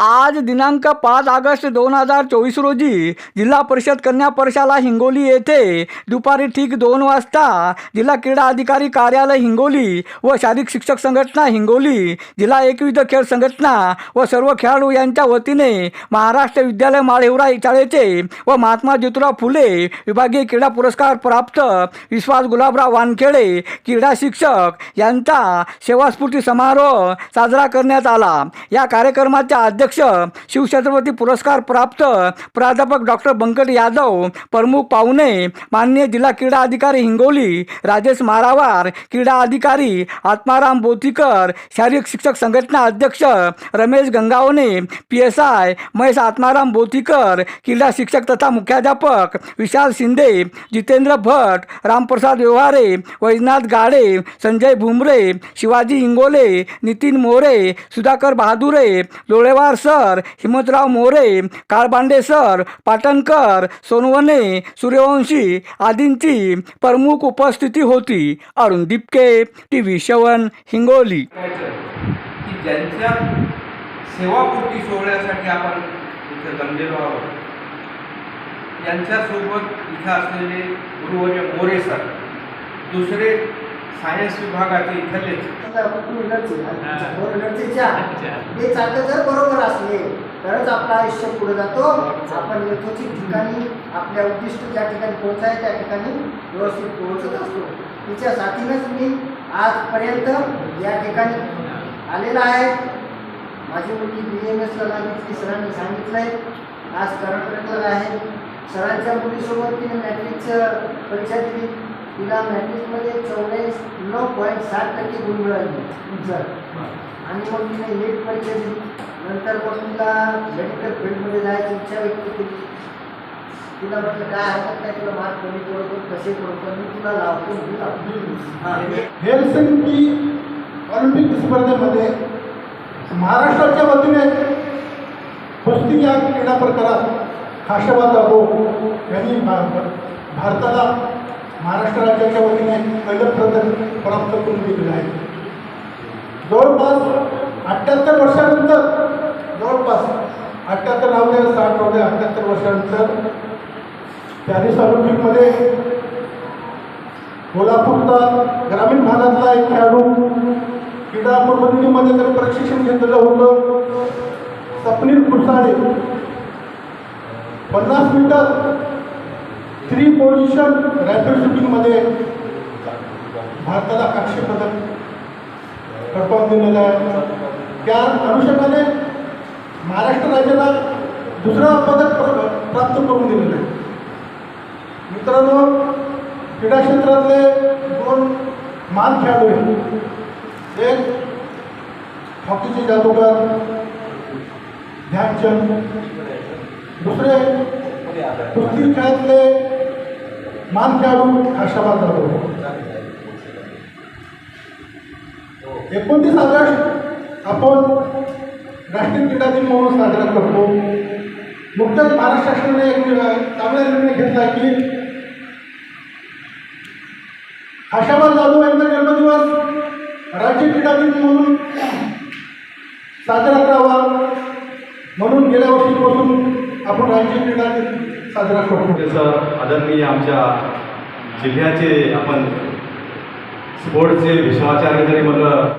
आज दिनांक पाच ऑगस्ट दोन हजार चोवीस रोजी जिल्हा परिषद कन्या प्रशाला हिंगोली येथे दुपारी ठीक दोन वाजता जिल्हा क्रीडा अधिकारी कार्यालय हिंगोली व शारीरिक शिक्षक संघटना हिंगोली जिल्हा एकविध खेळ संघटना व सर्व खेळाडू यांच्या वतीने महाराष्ट्र विद्यालय माळेवरा इचाळेचे व महात्मा ज्योतिराव फुले विभागीय क्रीडा पुरस्कार प्राप्त विश्वास गुलाबराव वानखेडे क्रीडा शिक्षक यांचा सेवास्फूर्ती समारोह साजरा करण्यात आला. या कार्यक्रमाच्या अध्यक्ष अध्यक्ष शिवछत्रपती पुरस्कार प्राप्त प्राध्यापक डॉक्टर बंकट यादव प्रमुख पाहुणे मान्य जिल्हा क्रीडा अधिकारी हिंगोली राजेश मारावार क्रीडा अधिकारी आत्माराम बोतीकर शारीरिक शिक्षक संघटना अध्यक्ष Ramesh Gangavane P S I Mahesh Atmaram Botikar क्रीडा शिक्षक तथा मुख्याध्यापक विशाल शिंदे जितेंद्र भट रामप्रसाद व्यवहारे वैजनाथ गाडे संजय भुमरे शिवाजी इंगोले नितीन मोरे सुधाकर बहादुरे लोळेवार सर हिमतराव मोरे काळबांडे सर पाटणकर सोनवणे सूर्यवंशी आदींची प्रमुख उपस्थिती होती. अरुण दिपके टी व्ही शवन हिंगोली. की ज्यांच्या सेवापूर्ती सोहळ्यासाठी आपण इथं जमलेलो आहोत यांच्यासोबत इथं असलेले गुरुवर्य मोरे सर दुसरे सायन्स विभागाचे इथलेच हे. चाललं जर बरोबर असले तरच आपलं आयुष्य पुढे जातो. आपण यथोचित ठिकाणी आपल्या उद्दिष्ट ज्या ठिकाणी पोहोचाय त्या ठिकाणी व्यवस्थित पोहोचत असतो. तिच्यासाठीनंच मी आजपर्यंत या ठिकाणी आलेला आहे. माझी मुलगी बी एम एसला लागली सरांनी सांगितलं आहे आज कर्नाटकला आहे. सरांच्या मुलीसोबत तिने मॅट्रिकचं परीक्षा दिली. तिला मॅट्रिकमध्ये चौऱ्याऐंशी नऊ पॉईंट सात टक्के गुण मिळाले सर. आणि मग तिने नीट परीक्षा दिली. नंतर मग तिला मेडिकल फील्डमध्ये जायची इच्छा व्यक्त केली. तिला म्हटलं काय हरकत नाही तुला मार्क कमी पडतो कसे पडतो मी तुला लावतो मी लावतो. हेलसिंकी ऑलिम्पिक स्पर्धेमध्ये महाराष्ट्राच्या वतीने कुस्ती या क्रीडा प्रकारात खाशाबा जाधव यांनी भारताला महाराष्ट्र राज्याच्या वतीने पहिलं प्रदर्शन प्राप्त करून दिलेलं आहे. जवळपास अठ्ठ्याहत्तर वर्षानंतर जवळपास अठ्ठ्याहत्तर राहू द्या साठ राहू द्या अठ्ठ्याहत्तर वर्षानंतर पॅरिस ऑलिम्पिकमध्ये कोल्हापूरचा ग्रामीण भागातला एक खेळाडू क्रीडा प्रबंधीमध्ये तर प्रशिक्षण घेतलेलं होतं. सपनील खुरसाडे पन्नास मीटर थ्री पोझिशन रॅपिड शूटिंगमध्ये भारताला कांस्य पदक पटकावून दिलेलं आहे. त्या अनुषंगाने महाराष्ट्र राज्याला दुसरं पदक प्राप्त करून दिलेलं आहे. मित्रांनो क्रीडा क्षेत्रातले दोन मान खेळाडू आहेत. एक हॉकीचे जादूगार ध्यानचंद दुसरे कुस्ती खेळातले मान खेळाडू हर्षाबाद जाधव एकोणतीस ऑगस्ट आपण राष्ट्रीय क्रीडा दिन म्हणून साजरा करतो. नुकत्याच महाराष्ट्र शासनाने एक चांगला निर्णय घेतला की हर्षाबाद जाधव यांचा जन्मदिवस राज्य क्रीडा दिन म्हणून साजरा करावा. म्हणून गेल्या वर्षीपासून आपण राज्य क्रीडा दिन साजरा करतो त्याचं आदरणीय आमच्या जिल्ह्याचे आपण स्पोर्टचे विश्वाचार्य जरी म्हणलं